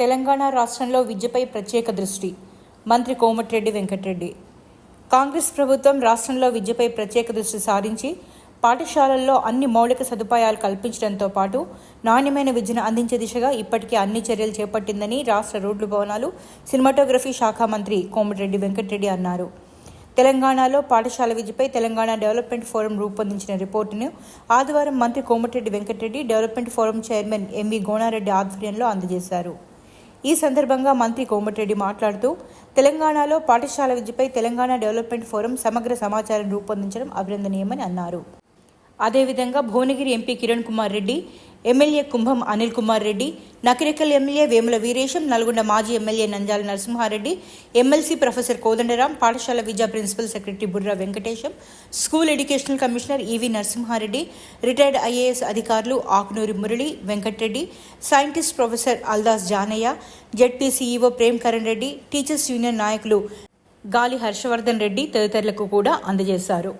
తెలంగాణ రాష్ట్రంలో విద్యపై ప్రత్యేక దృష్టి. మంత్రి కోమటిరెడ్డి వెంకటరెడ్డి. కాంగ్రెస్ ప్రభుత్వం రాష్ట్రంలో విద్యపై ప్రత్యేక దృష్టి సారించి పాఠశాలల్లో అన్ని మౌలిక సదుపాయాలు కల్పించడంతో పాటు నాణ్యమైన విద్యను అందించే దిశగా ఇప్పటికే అన్ని చర్యలు చేపట్టిందని రాష్ట్ర రోడ్లు భవనాలు సినిమాటోగ్రఫీ శాఖ మంత్రి కోమటిరెడ్డి వెంకటరెడ్డి అన్నారు. తెలంగాణలో పాఠశాల విద్యపై తెలంగాణ డెవలప్మెంట్ ఫోరం రూపొందించిన రిపోర్టును ఆదివారం మంత్రి Komatireddy Venkatreddy development forum chairman MV Gonareddy ఆధ్వర్యంలో అందజేశారు. ఈ సందర్భంగా మంత్రి కోమటిరెడ్డి మాట్లాడుతూ తెలంగాణలో పాఠశాల విద్యపై తెలంగాణ డెవలప్మెంట్ ఫోరం సమగ్ర సమాచారం రూపొందించడం అభినందనీయమని అన్నారు. అదేవిధంగా Bhuvanagiri MP Kiran Kumar Reddy MLA Kumbham Anil Kumar Reddy Nakrekal MLA Vemula Veeresham Nalgonda మాజీ MLA Nanjala Narasimhareddy MLC professor Kodandaram పాఠశాల విద్యా principal secretary Burra Venkatesham school educational commissioner EV Narasimhareddy retired IAS అధికారులు Akunuri Murali Venkatreddy scientist professor Aldas Janaiah ZP CEO Prem Karan Reddy teachers union నాయకులు గాలి హర్షవర్ధన్ రెడ్డి తదితరులకు కూడా అందజేశారు.